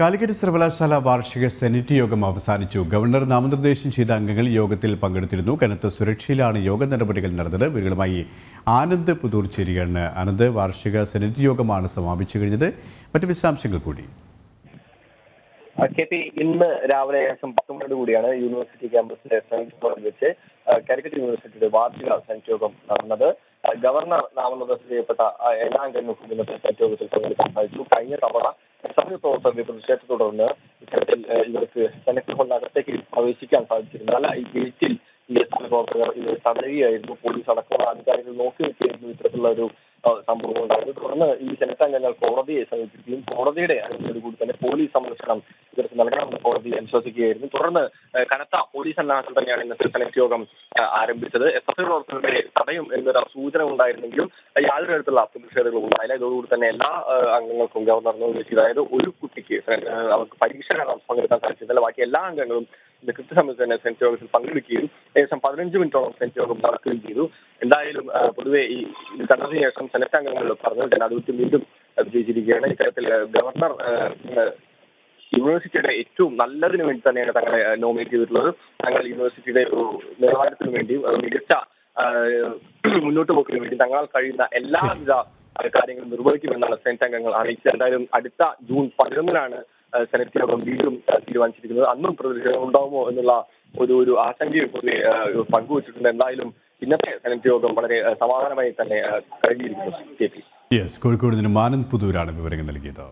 കാലിക്കറ്റ് സർവകലാശാല വാർഷിക സെനറ്റ് യോഗം അവസാനിച്ചു. ഗവർണർ നാമനിർദ്ദേശം ചെയ്ത അംഗങ്ങൾ യോഗത്തിൽ പങ്കെടുത്തിരുന്നു. കനത്ത സുരക്ഷയിലാണ് യോഗ നടപടികൾ നടന്നത്. ഇവരുമായി ആനന്ദ് പുതൂർ ചേരുകയാണ് വാർഷിക സെനറ്റ് യോഗമാണ് സമാപിച്ചു കഴിഞ്ഞത്. മറ്റു വിശദാംശങ്ങൾ കൂടി. കെ പി ഇന്ന് രാവിലെ ഏകദേശം പത്ത് മണിയോട് കൂടിയാണ് യൂണിവേഴ്സിറ്റി ക്യാമ്പസിലെ സെനറ്റ് ഹോളിൽ വെച്ച് കാലിക്കറ്റ് യൂണിവേഴ്സിറ്റിയുടെ വാർഷിക സെനറ്റ് യോഗം നടന്നത്. ഗവർണർ നാമനിർദ്ദേശം ചെയ്യപ്പെട്ട എല്ലാ അംഗങ്ങൾക്കും ഇന്നത്തെ സെനറ്റ് യോഗത്തിൽ പങ്കെടുക്കാൻ കഴിഞ്ഞ തവണ പ്രവർത്തകരുടെ പ്രതിഷേധത്തെ തുടർന്ന് ഇത്തരത്തിൽ ഇവർക്ക് സെനറ്റ് ഹോളിനകത്തേക്ക് പ്രവേശിക്കാൻ സാധിച്ചിരുന്നില്ല ഈ ഗേറ്റിൽ ഈ സമയപ്രവർത്തകർ ഇവർ തടയുകയായിരുന്നു പോലീസ് അടക്കമുള്ള അധികാരികൾ നോക്കി നിൽക്കുകയായിരുന്നു ഇത്തരത്തിലുള്ള ഒരു സംഭവം ഉണ്ടായത്. തുടർന്ന് ഈ സെനറ്റ് അംഗങ്ങൾ കോടതിയെ സമീപിക്കുകയും കോടതിയുടെ അനുമതിയോടുകൂടി തന്നെ പോലീസ് സംരക്ഷണം ഇവർക്ക് നൽകണമെന്ന് കോടതി അനുശോസിക്കുകയായിരുന്നു തുടർന്ന് കനത്ത പോലീസ് അന്വേഷണം തന്നെയാണ് ഇന്നത്തെ സെലക്ട് യോഗം ആരംഭിച്ചത്. എസ് എഫ് ഐ പ്രവർത്തകരുടെ തടയും എന്നൊരു സൂചന ഉണ്ടായിരുന്നെങ്കിലും യാതൊരു തരത്തിലുള്ള പ്രതിഷേധങ്ങളും ഉണ്ടായില്ല. ഇതോടുകൂടി തന്നെ എല്ലാ അംഗങ്ങൾക്കും ഗവർണർ നിർദ്ദേശിച്ചു അതായത് ഒരു കുട്ടിക്ക് അവർക്ക് പരീക്ഷ പങ്കെടുക്കാൻ സാധിച്ചില്ല. ബാക്കി എല്ലാ അംഗങ്ങളും ഇന്ന് കൃത്യസമയത്ത് തന്നെ സെനറ്റ് യോഗത്തിൽ പങ്കെടുക്കുകയും ഏകദേശം പതിനഞ്ച് മിനിറ്റോളം സെനറ്റ് യോഗം നടക്കുകയും ചെയ്തു. എന്തായാലും പൊതുവെ ഈ ഇത് കണ്ടതിന് ശേഷം സെനറ്റ് അംഗങ്ങൾ പറഞ്ഞു ജനാധിപത്യം വീണ്ടും വിജയിച്ചിരിക്കുകയാണ്. ഇത്തരത്തിൽ ഗവർണർ യൂണിവേഴ്സിറ്റിയുടെ ഏറ്റവും നല്ലതിനു വേണ്ടി തന്നെയാണ് തങ്ങളെ നോമിനേറ്റ് ചെയ്തിട്ടുള്ളത്. തങ്ങൾ യൂണിവേഴ്സിറ്റിയുടെ നിലവാരത്തിന് വേണ്ടിയും മികച്ച മുന്നോട്ട് പോക്കിനു വേണ്ടി തങ്ങളാൽ കഴിയുന്ന എല്ലാവിധ കാര്യങ്ങളും നിർവഹിക്കുമെന്നാണ് സെനറ്റ് അംഗങ്ങൾ അറിയിച്ചത്. എന്തായാലും അടുത്ത ജൂൺ പതിനൊന്നിനാണ് സെനറ്റ് യോഗം വീണ്ടും തീരുമാനിച്ചിരിക്കുന്നത്. അന്നും പ്രതിഷേധം ഉണ്ടാവുമോ എന്നുള്ള ഒരു ഒരു ആശങ്കയും പൊതുവെ പങ്കുവച്ചിട്ടുണ്ട്. എന്തായാലും ഇന്നത്തെ സെനറ്റ് യോഗം വളരെ സമാധാനമായി തന്നെ കഴിഞ്ഞിരിക്കുന്നു. യെസ് കോഴിക്കോട് നിന്ന് മാനന്ദ് പുതൂരാണ് വിവരങ്ങൾ നൽകിയത്.